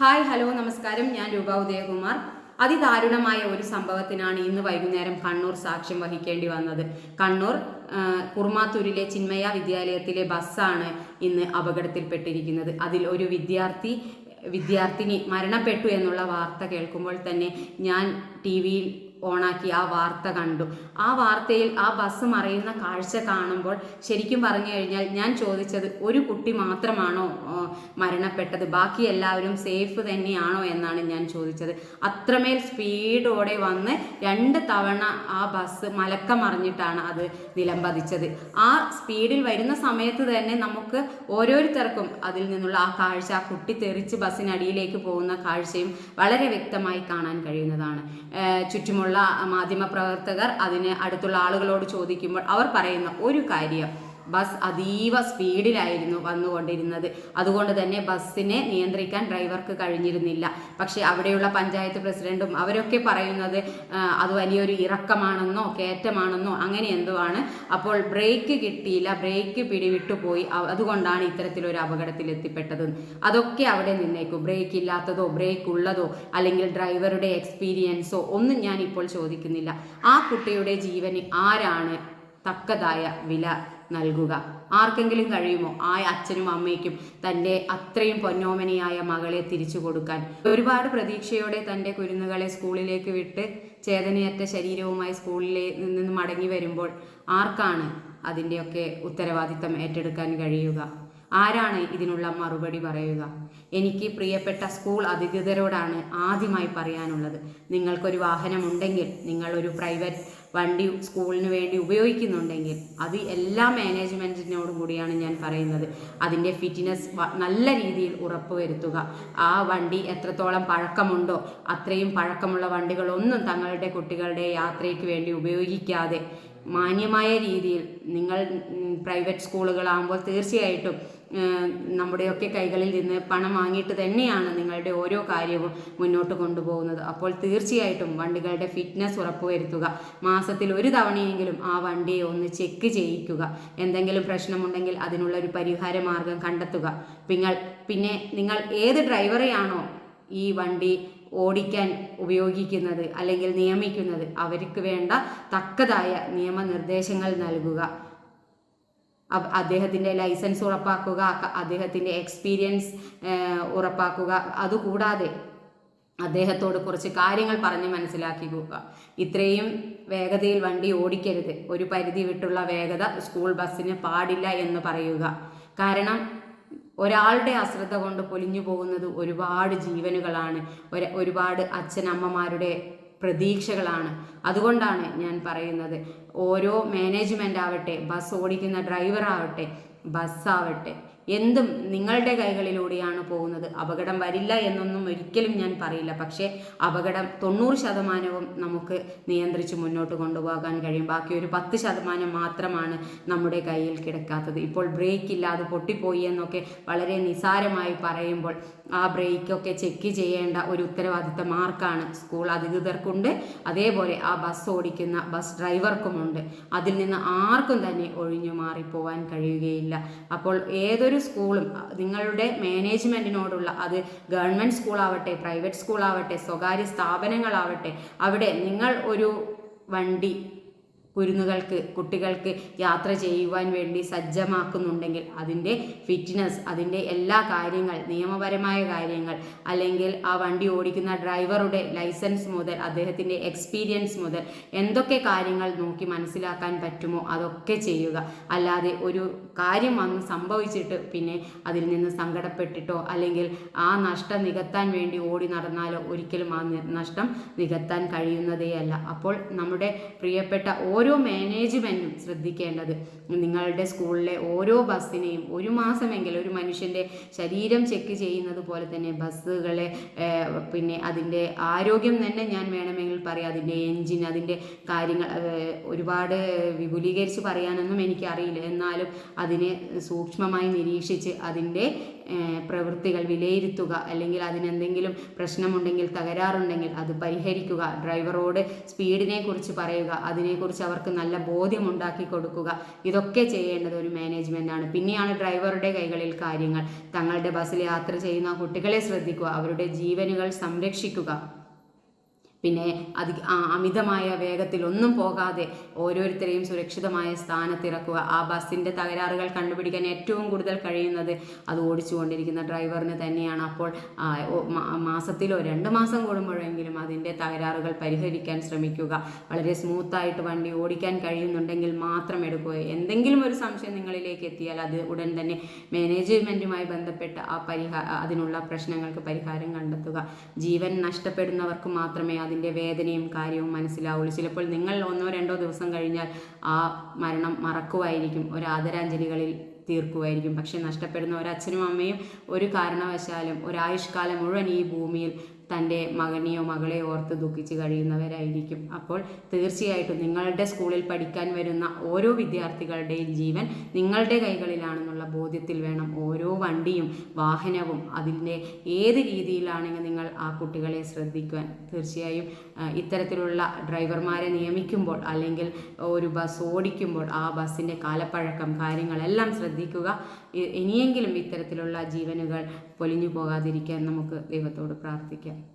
Hi hello നമസ്കാരം. ഞാൻ രൂപ ഉദയകുമാർ. അതിദാരുണമായ ഒരു സംഭവത്തിനാണ് ഇന്ന് വൈകുന്നേരം കണ്ണൂർ സാക്ഷ്യം വഹിക്കേണ്ടി വന്നത്. കണ്ണൂർ കുർമാത്തൂരിലെ ചിന്മയ വിദ്യാലയത്തിലെ ബസ്സാണ് ഇന്ന് അപകടത്തിൽപ്പെട്ടിരിക്കുന്നത്. അതിൽ ഒരു വിദ്യാർത്ഥി വിദ്യാർത്ഥിനി മരണപ്പെട്ടു എന്നുള്ള വാർത്ത കേൾക്കുമ്പോൾ തന്നെ ഞാൻ ടി വിയിൽ ഓണാക്കി ആ വാർത്ത കണ്ടു. ആ വാർത്തയിൽ ആ ബസ് മറയുന്ന കാഴ്ച കാണുമ്പോൾ ശരിക്കും പറഞ്ഞു കഴിഞ്ഞാൽ ഞാൻ ചോദിച്ചത് ഒരു കുട്ടി മാത്രമാണോ മരണപ്പെട്ടത്? ബാക്കി എല്ലാവരും സേഫ് തന്നെയാണോ എന്നാണ് ഞാൻ ചോദിച്ചത്. അത്രമേൽ സ്പീഡോടെ വന്ന് രണ്ട് തവണ ആ ബസ് മലക്കം മറിഞ്ഞിട്ടാണ് അത് നിലംപതിച്ചത് ആ സ്പീഡിൽ വരുന്ന സമയത്ത് തന്നെ നമുക്ക് ഓരോരുത്തർക്കും അതിൽ നിന്നുള്ള ആ കാഴ്ച ആ കുട്ടി തെറിച്ച് ബസ്സിനടിയിലേക്ക് പോകുന്ന കാഴ്ചയും വളരെ വ്യക്തമായി കാണാൻ കഴിയുന്നതാണ്. ഏഹ് ചുറ്റുമുള്ള മാധ്യമപ്രവർത്തകർ അതിന് അടുത്തുള്ള ആളുകളോട് ചോദിക്കുമ്പോൾ അവർ പറയുന്ന ഒരു കാര്യം. ബസ് അതീവ സ്പീഡിലായിരുന്നു വന്നുകൊണ്ടിരുന്നത്. അതുകൊണ്ട് തന്നെ ബസ്സിനെ നിയന്ത്രിക്കാൻ ഡ്രൈവർക്ക് കഴിഞ്ഞിരുന്നില്ല. പക്ഷേ അവിടെയുള്ള പഞ്ചായത്ത് പ്രസിഡന്റും അവരൊക്കെ പറയുന്നത് അത് വലിയൊരു ഇറക്കമാണെന്നോ കയറ്റമാണെന്നോ അങ്ങനെ എന്തോ ആണ്. അപ്പോൾ ബ്രേക്ക് കിട്ടിയില്ല ബ്രേക്ക് പിടിവിട്ടു പോയി. അതുകൊണ്ടാണ് ഇത്തരത്തിലൊരു അപകടത്തിൽ എത്തിപ്പെട്ടത്. അതൊക്കെ അവിടെ നിന്നേക്കും. ബ്രേക്ക് ഇല്ലാത്തതോ ബ്രേക്ക് ഉള്ളതോ അല്ലെങ്കിൽ ഡ്രൈവറുടെ എക്സ്പീരിയൻസോ ഒന്നും ഞാൻ ഇപ്പോൾ ചോദിക്കുന്നില്ല. ആ കുട്ടിയുടെ ജീവന് ആരാണ് തക്കതായ വില നൽകുക. ആർക്കെങ്കിലും കഴിയുമോ? ആ അച്ഛനും അമ്മയ്ക്കും തന്റെ അത്രയും പൊന്നോമനിയായ മകളെ തിരിച്ചു കൊടുക്കാൻ. ഒരുപാട് പ്രതീക്ഷയോടെ തന്റെ കുരുന്നുകളെ സ്കൂളിലേക്ക് വിട്ട് ചേതനയറ്റ ശരീരവുമായി സ്കൂളിലെ നിന്ന് മടങ്ങി വരുമ്പോൾ ആർക്കാണ് അതിന്റെയൊക്കെ ഉത്തരവാദിത്തം ഏറ്റെടുക്കാൻ കഴിയുക? ആരാണ് ഇതിനുള്ള മറുപടി പറയുക? എനിക്ക് പ്രിയപ്പെട്ട സ്കൂൾ അധികൃതരോടാണ് ആദ്യമായി പറയാനുള്ളത്. നിങ്ങൾക്കൊരു വാഹനമുണ്ടെങ്കിൽ നിങ്ങളൊരു പ്രൈവറ്റ് വണ്ടി സ്കൂളിന് വേണ്ടി ഉപയോഗിക്കുന്നുണ്ടെങ്കിൽ അത് എല്ലാ മാനേജ്മെന്റിനോടും കൂടിയാണ് ഞാൻ പറയുന്നത്. അതിന്റെ ഫിറ്റ്നസ് നല്ല രീതിയിൽ ഉറപ്പുവരുത്തുക. ആ വണ്ടി എത്രത്തോളം പഴക്കമുണ്ടോ അത്രയും പഴക്കമുള്ള വണ്ടികളൊന്നും തങ്ങളുടെ കുട്ടികളുടെ യാത്രയ്ക്ക് വേണ്ടി ഉപയോഗിക്കാതെ മാന്യമായ രീതിയിൽ നിങ്ങൾ പ്രൈവറ്റ് സ്കൂളുകളാകുമ്പോൾ തീർച്ചയായിട്ടും നമ്മുടെയൊക്കെ കൈകളിൽ നിന്ന് പണം വാങ്ങിയിട്ട് തന്നെയാണ് നിങ്ങളുടെ ഓരോ കാര്യവും മുന്നോട്ട് കൊണ്ടുപോകുന്നത്. അപ്പോൾ തീർച്ചയായിട്ടും വണ്ടികളുടെ ഫിറ്റ്നസ് ഉറപ്പുവരുത്തുക. മാസത്തിൽ ഒരു തവണയെങ്കിലും ആ വണ്ടിയെ ഒന്ന് ചെക്ക് ചെയ്യിക്കുക. എന്തെങ്കിലും പ്രശ്നമുണ്ടെങ്കിൽ അതിനുള്ള ഒരു പരിഹാര മാർഗം കണ്ടെത്തുക. നിങ്ങൾ പിന്നെ നിങ്ങൾ ഏത് ഡ്രൈവറെയാണോ ഈ വണ്ടി ഓടിക്കാൻ ഉപയോഗിക്കുന്നത് അല്ലെങ്കിൽ നിയമിക്കുന്നത്. അവർക്ക് വേണ്ട തക്കതായ നിയമനിർദ്ദേശങ്ങൾ നൽകുക. അദ്ദേഹത്തിന്റെ ലൈസൻസ് ഉറപ്പാക്കുക അദ്ദേഹത്തിന്റെ എക്സ്പീരിയൻസ് ഉറപ്പാക്കുക. അതുകൂടാതെ അദ്ദേഹത്തോട് കുറച്ച് കാര്യങ്ങൾ പറഞ്ഞ് മനസ്സിലാക്കിക്കുക. ഇത്രയും വേഗതയിൽ വണ്ടി ഓടിക്കരുത്. ഒരു പരിധി വിട്ടുള്ള വേഗത സ്കൂൾ ബസ്സിന് പാടില്ല എന്ന് പറയുക. കാരണം ഒരാളുടെ അശ്രദ്ധ കൊണ്ട് പൊലിഞ്ഞു പോകുന്നത് ഒരുപാട് ജീവനുകളാണ്. ഒരു ഒരുപാട് അച്ഛനമ്മമാരുടെ പ്രതീക്ഷകളാണ്. അതുകൊണ്ടാണ് ഞാൻ പറയുന്നത്. ഓരോ മാനേജ്മെന്റ് ആവട്ടെ ബസ് ഓടിക്കുന്ന ഡ്രൈവർ ആവട്ടെ ബസ്സാവട്ടെ എന്തും നിങ്ങളുടെ കൈകളിലൂടെയാണ് പോകുന്നത്. അപകടം വരില്ല എന്നൊന്നും ഒരിക്കലും ഞാൻ പറയില്ല. പക്ഷേ അപകടം തൊണ്ണൂറ് ശതമാനവും നമുക്ക് നിയന്ത്രിച്ച് മുന്നോട്ട് കൊണ്ടുപോകാൻ കഴിയും. ബാക്കി ഒരു പത്ത് ശതമാനം മാത്രമാണ് നമ്മുടെ കയ്യിൽ കിടക്കാത്തത്. ഇപ്പോൾ ബ്രേക്ക് ഇല്ലാതെ പൊട്ടിപ്പോയി എന്നൊക്കെ വളരെ നിസാരമായി പറയുമ്പോൾ ആ ബ്രേക്കൊക്കെ ചെക്ക് ചെയ്യേണ്ട ഒരു ഉത്തരവാദിത്തം ആർക്കാണ് സ്കൂൾ അധികൃതർക്കുണ്ട്. അതേപോലെ ആ ബസ് ഓടിക്കുന്ന ബസ് ഡ്രൈവർക്കുമുണ്ട് അതിൽ നിന്ന് ആർക്കും തന്നെ ഒഴിഞ്ഞു മാറിപ്പോവാൻ കഴിയുകയില്ല. അപ്പോൾ ഏതൊരു സ്കൂളും നിങ്ങളുടെ മാനേജ്മെന്റിനോടുള്ള അത് ഗവൺമെന്റ് സ്കൂളാവട്ടെ പ്രൈവറ്റ് സ്കൂളാവട്ടെ സ്വകാര്യ സ്ഥാപനങ്ങളാവട്ടെ അവിടെ നിങ്ങൾ ഒരു വണ്ടി കുരുന്നുകൾക്ക് കുട്ടികൾക്ക് യാത്ര ചെയ്യുവാൻ വേണ്ടി സജ്ജമാക്കുന്നുണ്ടെങ്കിൽ അതിന്റെ ഫിറ്റ്നസ് അതിന്റെ എല്ലാ കാര്യങ്ങൾ നിയമപരമായ കാര്യങ്ങൾ അല്ലെങ്കിൽ ആ വണ്ടി ഓടിക്കുന്ന ഡ്രൈവറുടെ ലൈസൻസ് മുതൽ അദ്ദേഹത്തിന്റെ എക്സ്പീരിയൻസ് മുതൽ എന്തൊക്കെ കാര്യങ്ങൾ നോക്കി മനസ്സിലാക്കാൻ പറ്റുമോ അതൊക്കെ ചെയ്യുക. അല്ലാതെ ഒരു കാര്യം വന്ന് സംഭവിച്ചിട്ട് പിന്നെ അതിൽ നിന്ന് സങ്കടപ്പെട്ടിട്ടോ അല്ലെങ്കിൽ ആ നഷ്ടം നികത്താൻ വേണ്ടി ഓടി നടന്നാലോ ഒരിക്കലും ആ നഷ്ടം നികത്താൻ കഴിയുന്നതേയല്ല. അപ്പോൾ നമ്മുടെ പ്രിയപ്പെട്ട ഓരോ മാനേജ്മെന്റും ശ്രദ്ധിക്കേണ്ടത് നിങ്ങളുടെ സ്കൂളിലെ ഓരോ ബസ്സിനെയും ഒരു മാസമെങ്കിലും ഒരു മനുഷ്യന്റെ ശരീരം ചെക്ക് ചെയ്യുന്നത് പോലെ തന്നെ ബസ്സുകളെ പിന്നെ അതിന്റെ ആരോഗ്യം തന്നെ ഞാൻ വേണമെങ്കിൽ പറയാം. അതിന്റെ എൻജിൻ അതിന്റെ കാര്യങ്ങൾ ഒരുപാട് വിപുലീകരിച്ച് പറയാനൊന്നും എനിക്കറിയില്ല. എന്നാലും അതിനെ സൂക്ഷ്മമായി നിരീക്ഷിച്ച് അതിന്റെ പ്രവൃത്തികൾ വിലയിരുത്തുക അല്ലെങ്കിൽ അതിനെന്തെങ്കിലും പ്രശ്നമുണ്ടെങ്കിൽ തകരാറുണ്ടെങ്കിൽ അത് പരിഹരിക്കുക ഡ്രൈവറോട് സ്പീഡിനെ കുറിച്ച് പറയുക അതിനെക്കുറിച്ച് അവർക്ക് നല്ല ബോധ്യമുണ്ടാക്കി കൊടുക്കുക. ഇതൊക്കെ ചെയ്യേണ്ടത് ഒരു മാനേജ്മെന്റാണ് പിന്നെയാണ് ഡ്രൈവറുടെ കൈകളിൽ കാര്യങ്ങൾ. തങ്ങളുടെ ബസ്സിൽ യാത്ര ചെയ്യുന്ന കുട്ടികളെ ശ്രദ്ധിക്കുക അവരുടെ ജീവനുകൾ സംരക്ഷിക്കുക. പിന്നെ അതി അമിതമായ വേഗത്തിൽ ഒന്നും പോകാതെ ഓരോരുത്തരെയും സുരക്ഷിതമായ സ്ഥാനത്തിറക്കുക. ആ ബസ്സിന്റെ തകരാറുകൾ കണ്ടുപിടിക്കാൻ ഏറ്റവും കൂടുതൽ കഴിയുന്നത് അത് ഓടിച്ചുകൊണ്ടിരിക്കുന്ന ഡ്രൈവറിന് തന്നെയാണ്. അപ്പോൾ മാസത്തിലോ രണ്ട് മാസം കൂടുമ്പോഴെങ്കിലും അതിന്റെ തകരാറുകൾ പരിഹരിക്കാൻ ശ്രമിക്കുക. വളരെ സ്മൂത്തായിട്ട് വണ്ടി ഓടിക്കാൻ കഴിയുന്നുണ്ടെങ്കിൽ മാത്രം എടുക്കുക. എന്തെങ്കിലും ഒരു സംശയം നിങ്ങളിലേക്ക് എത്തിയാൽ അത് ഉടൻ തന്നെ മാനേജ്മെന്റുമായി ബന്ധപ്പെട്ട് ആ പരിഹാ അതിനുള്ള പ്രശ്നങ്ങൾക്ക് പരിഹാരം കണ്ടെത്തുക. ജീവൻ നഷ്ടപ്പെടുന്നവർക്ക് മാത്രമേ അതിന്റെ വേദനയും കാര്യവും മനസ്സിലാവുള്ളൂ. ചിലപ്പോൾ നിങ്ങൾ ഒന്നോ രണ്ടോ ദിവസം കഴിഞ്ഞാൽ ആ മരണം മറക്കുമായിരിക്കും ഒരു ആദരാഞ്ജലികളിൽ തീർക്കുമായിരിക്കും പക്ഷെ നഷ്ടപ്പെടുന്ന ഒരച്ഛനും അമ്മയും ഒരു കാരണവശാലും ഒരായുഷ്കാലം മുഴുവൻ ഈ ഭൂമിയിൽ തന്റെ മകനെയോ മകളെയോ ഓർത്ത് ദുഃഖിച്ച് കഴിയുന്നവരായിരിക്കും. അപ്പോൾ തീർച്ചയായിട്ടും നിങ്ങളുടെ സ്കൂളിൽ പഠിക്കാൻ വരുന്ന ഓരോ വിദ്യാർത്ഥികളുടെയും ജീവൻ നിങ്ങളുടെ കൈകളിലാണെന്നുള്ള ബോധ്യത്തിൽ വേണം. ഓരോ വണ്ടിയും വാഹനവും അതിന്റെ ഏത് രീതിയിലാണെങ്കിൽ നിങ്ങൾ ആ കുട്ടികളെ ശ്രദ്ധിക്കുവാൻ. തീർച്ചയായും ഇത്തരത്തിലുള്ള ഡ്രൈവർമാരെ നിയമിക്കുമ്പോൾ അല്ലെങ്കിൽ ഒരു ബസ് ഓടിക്കുമ്പോൾ ആ ബസ്സിന്റെ കാലപ്പഴക്കം കാര്യങ്ങളെല്ലാം ശ്രദ്ധിക്കുക. ഇനിയെങ്കിലും ഇത്തരത്തിലുള്ള ജീവനുകൾ പൊലിഞ്ഞു പോകാതിരിക്കാൻ നമുക്ക് ദൈവത്തോട് പ്രാർത്ഥിക്കാം.